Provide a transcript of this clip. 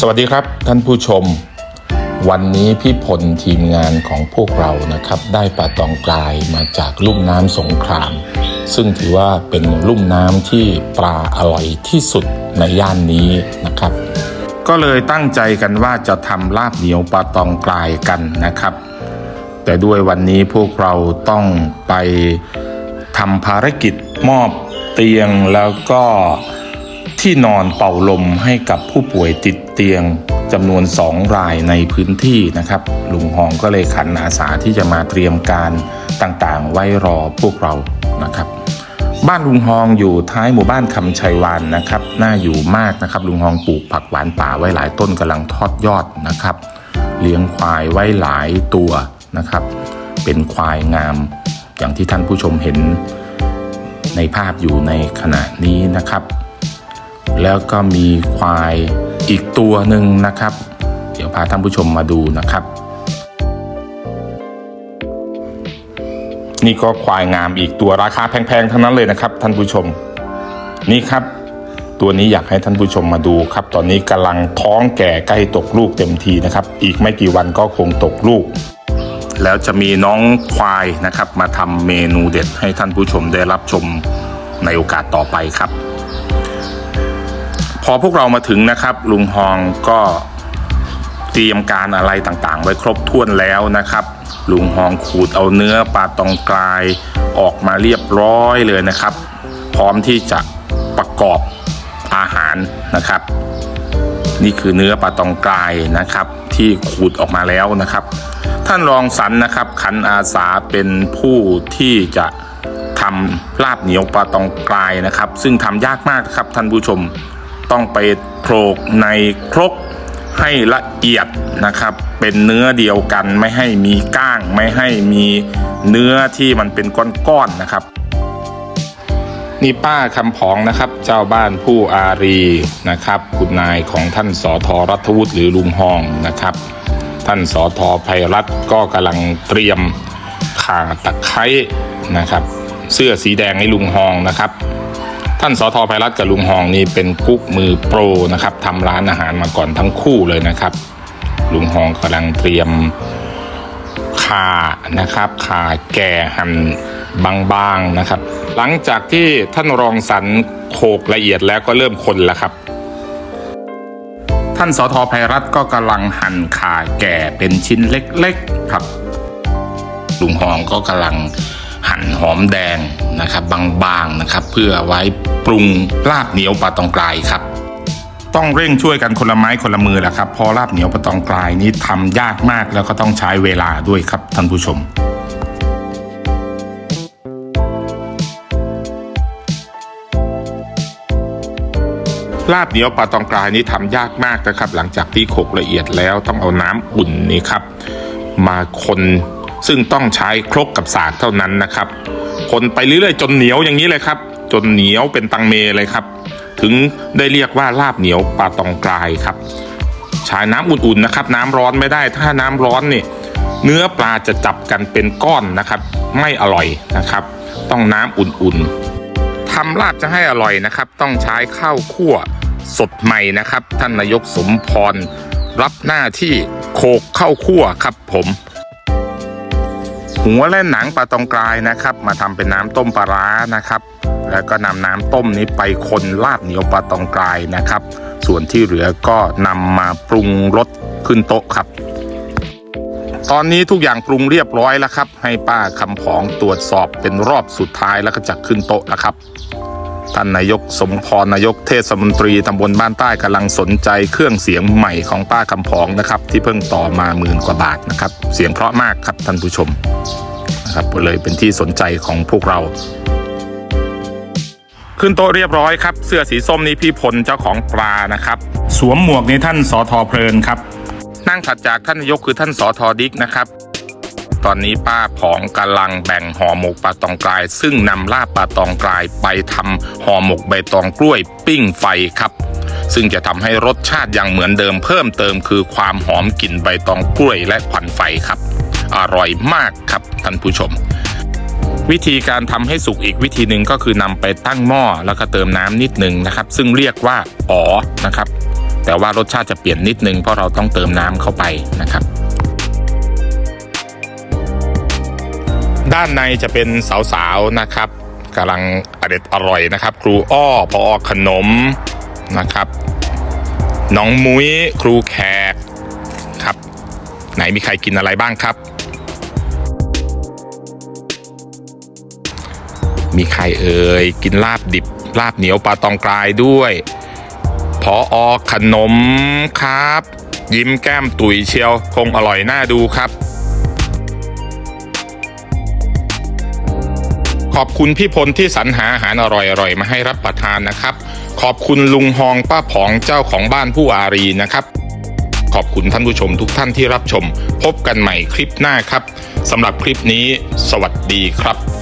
สวัสดีครับท่านผู้ชม วันนี้พี่พลทีมงานของพวกเรานะครับ ได้ปลาตองกลายมาจากลุ่มน้ำสงคราม ซึ่งถือว่าเป็นลุ่มน้ำที่ปลาอร่อยที่สุดในย่านนี้นะครับ ก็เลยตั้งใจกันว่าจะทำลาบเหนียวปลาตองกลายกันนะครับ แต่ด้วยวันนี้พวกเราต้องไปทำภารกิจมอบเตียงแล้วก็ ที่นอนเป่าลมให้กับผู้ป่วยติดเตียงจำนวนสองรายในพื้นที่นะครับลุงหองก็เลยขันอาสาที่จะมาเตรียมการต่างๆ ไว้รอพวกเรานะครับ บ้านลุงฮองอยู่ท้ายหมู่บ้านคำชัยวานนะครับ น่าอยู่มากนะครับ ลุงฮองปลูกผักหวานป่าไว้หลายต้นกำลังทอดยอดนะครับ เลี้ยงควายไว้หลายตัวนะครับ เป็นควายงาม อย่างที่ท่านผู้ชมเห็นในภาพอยู่ในขณะนี้นะครับ แล้วก็มีควายอีกตัวหนึ่งนะครับ เดี๋ยวพาท่านผู้ชมมาดูนะครับ นี่ก็ควายงามอีกตัวราคาแพงๆทั้งนั้นเลยนะครับ ท่านผู้ชม นี่ครับ ตัวนี้อยากให้ท่านผู้ชมมาดูครับ ตอนนี้กำลังท้องแก่ใกล้ตกลูกเต็มทีนะครับ อีกไม่กี่วันก็คงตกลูกแล้วจะมีน้องควายนะครับ มาทำเมนูเด็ดให้ท่านผู้ชมได้รับชมในโอกาสต่อไปครับ พอพวกเรามาถึงนะครับ ลุงฮองก็เตรียมการอะไรต่างๆ ไว้ครบถ้วนแล้วนะครับ ลุงฮองขูดเอาเนื้อปลาตองกลายออกมาเรียบร้อยเลยนะครับ พร้อมที่จะประกอบอาหารนะครับ นี่คือเนื้อปลาตองกลายนะครับ ที่ขูดออกมาแล้วนะครับ ท่านรองสันนะครับ ขันอาสาเป็นผู้ที่จะทำลาบเหนียวปลาตองกลายนะครับ ซึ่งทำยากมากครับท่านผู้ชม ต้องไปโขลกในครกให้ละเอียดนะครับ เป็นเนื้อเดียวกันไม่ให้มีก้าง ไม่ให้มีเนื้อที่มันเป็นก้อนๆนะครับ นี่ป้าคำผองนะครับ เจ้าบ้านผู้อารีนะครับ คุณนายของท่านสอทอรัฐวุฒิหรือลุงฮองนะครับ ท่านสอทอภัยรัฐก็กำลังเตรียมข่าตะไคร้นะครับ เสื้อสีแดงให้ลุงฮองนะครับ ท่านสอทอภัยรัฐกับลุงฮองนี่เป็นกุ๊กมือโปรนะครับทำร้านอาหารมาก่อนทั้งคู่เลยนะครับ ลุงฮองกำลังเตรียมขานะครับขาแก่หั่นบางๆนะครับ หลังจากที่ท่านรองสรรโขกละเอียดแล้วก็เริ่มคนแล้วครับ ท่านสอทอภัยรัฐก็กำลังหั่นขาแก่เป็นชิ้นเล็กๆครับลุงหองก็กำลัง หั่นหอมแดงนะครับบางๆนะครับ เพื่อไว้ปรุงลาบเหนียวปลาตองกลายครับ ต้องเร่งช่วยกันคนละไม้คนละมือแหละครับเพอลาบเหนียวปลาตองกลายนี้ทำยากมากแล้วก็ต้องใช้เวลาด้วยครับท่านผู้ชมลาบเหนียวปลาตองกลายนี้ทำยากมากนะครับ หลังจากที่โขกละเอียดแล้วต้องเอาน้ำอุ่นนี่ครับ มาคน ซึ่งต้องใช้ครกกับสากเท่านั้นนะครับ คนไปเรื่อยๆจนเหนียวอย่างนี้เลยครับ จนเหนียวเป็นตังเมเลยครับ ถึงได้เรียกว่าลาบเหนียวปลาตองกลายครับใช้น้ำอุ่นๆนะครับ น้ำร้อนไม่ได้ถ้าน้ำร้อนนี่เนื้อปลาจะจับกันเป็นก้อนนะครับ ไม่อร่อยนะครับ ต้องน้ำอุ่นๆทำลาบจะให้อร่อยนะครับ ต้องใช้ข้าวคั่วสดใหม่นะครับ ท่านนายกสมพร รับหน้าที่โขกข้าวคั่วครับผม หัวและหนังปลาตองกลายนะครับ มาทำเป็นน้ำต้มปลาร้านะครับ แล้วก็นำน้ำต้มนี้ไปคนลาบเหนียวปลาตองกลายนะครับ ส่วนที่เหลือก็นำมาปรุงรสขึ้นโต๊ะครับ ตอนนี้ทุกอย่างปรุงเรียบร้อยแล้วครับ ให้ป้าคำผองตรวจสอบเป็นรอบสุดท้ายแล้วก็จะขึ้นโต๊ะนะครับ ท่านนายกสมพรนายกเทศมนตรีตำบลบ้านใต้กำลังสนใจเครื่องเสียงใหม่ของป้าคำผองนะครับ ที่เพิ่งต่อมาหมื่นกว่าบาทนะครับ เสียงเพราะมากครับท่านผู้ชมนะครับเลยเป็นที่สนใจของพวกเราขึ้นโต๊ะเรียบร้อยครับ เสื้อสีส้มนี้พี่พลเจ้าของปลานะครับ สวมหมวกนี้ท่านสอทอเพลินครับ นั่งถัดจากท่านนายกคือท่านสอทอดิกนะครับ ตอนนี้ป้าผองกำลังแบ่งห่อหมกปลาตองกลาย ซึ่งนำลาบปลาตองกลายไปทำห่อหมกใบตองกล้วยปิ้งไฟครับ ซึ่งจะทำให้รสชาติยังเหมือนเดิมเพิ่มเติมคือความหอมกลิ่นใบตองกล้วยและควันไฟครับ อร่อยมากครับท่านผู้ชมวิธีการทำให้สุกอีกวิธีหนึ่งก็คือนำไปตั้งหม้อแล้วก็เติมน้ำนิดหนึ่งนะครับ ซึ่งเรียกว่าอ๋อนะครับ แต่ว่ารสชาติจะเปลี่ยนนิดนึงเพราะเราต้องเติมน้ำเข้าไปนะครับ ด้านในจะเป็นสาวๆนะครับกำลังอเด็ดอร่อยนะครับ ครูอ้อพออขนมนะครับ น้องมุ้ยครูแขกครับ ไหนมีใครกินอะไรบ้างครับ มีใครเอ่ยกินลาบดิบลาบเหนียวปลาตองกลายด้วยพออขนมครับ ยิ้มแก้มตุ๋ยเชียวคงอร่อยน่าดูครับ คุณพี่พลที่สรรหาอาหารอร่อยๆ มาให้รับประทานนะครับ ขอบคุณลุงฮองป้าผองเจ้าของบ้านผู้อารีนะครับ ขอบคุณท่านผู้ชมทุกท่านที่รับชม พบกันใหม่คลิปหน้าครับสำหรับคลิปนี้ สวัสดีครับ